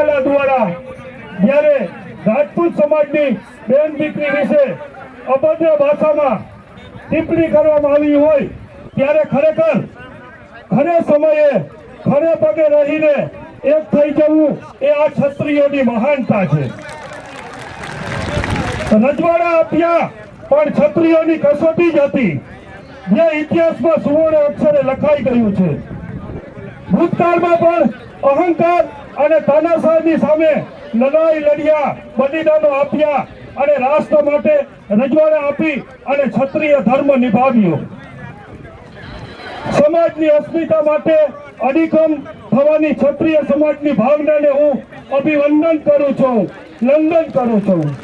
રાજ્યપાલા દ્વારા જ્યારે રાજપૂત સમાજની બેન દીકરી વિશે અભદ્ર ભાષામાં ટિપ્પણી કરવામાં આવી હોય, ત્યારે ખરેખર ખરે સમયે ખરે પગે રહીને એક થઈ જવું એ આ ક્ષત્રિયોની મહાનતા છે. રજવાડા આપ્યા, પણ ક્ષત્રિયોની કસોટી જ હતી, જે ઇતિહાસમાં સુવર્ણ અક્ષરે લખાઈ ગયું છે. ભૂતકાળમાં પણ અહંકાર અને તાનાશાહની સામે લડાઈ લડ્યા, બલિદાનો આપ્યા અને રાષ્ટ્ર માટે રજવાડા આપી અને ક્ષત્રિય ધર્મ નિભાવ્યો. સમાજની અસ્મિતા માટે અડીખમ થવાની ક્ષત્રિય સમાજની ભાવનાને હું અભિવંદન કરું છું લંદન કરું છું.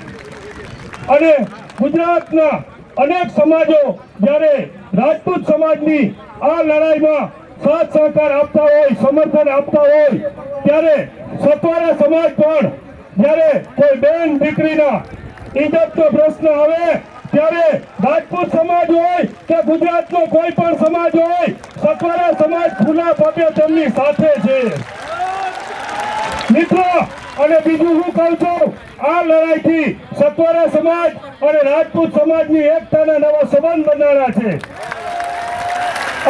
અને ગુજરાતના અનેક સમાજો જ્યારે રાજપૂત સમાજની આ લડાઈમાં સાથ સહકાર આપતા હોય, સમર્થન આપતા હોય, ત્યારે સત્વારા સમાજ પણ જ્યારે કોઈ બેન દીકરીના ઇજ્જતનો પ્રશ્ન આવે, ત્યારે રાજપૂત સમાજ હોય કે ગુજરાતનો કોઈ પણ સમાજ હોય, સત્વારા સમાજ ખુલ્લા પગે તેમની સાથે છે. મિત્રો, અને બીજું હું કહું છું, આ લડાઈથી સત્વરા સમાજ અને રાજપૂત સમાજની એકતાના નવા સંબંધ બનાવ્યા છે.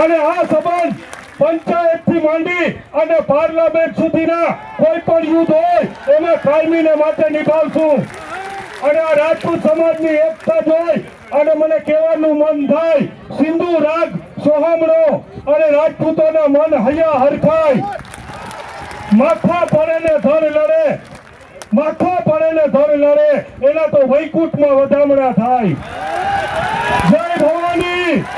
અને આ સંબંધ પંચાયતથી માંડી અને પાર્લામેન્ટ સુધીના કોઈ પણ યુદ્ધ હોય એમાં કાયમીને માટે નિભાવશું. અને આ રાજપૂત સમાજની એકતા જોઈ અને મને કહેવાનું મન થાય, સિંધુ રાગ સોહામણો અને રાજપૂતોના મન હૈયા હરખાય. માથા પડે ને ધર લડે, માથા પડે ને ધર લડે, એના તો વૈકુંઠમાં વધામણા થાય. જય ભવાની!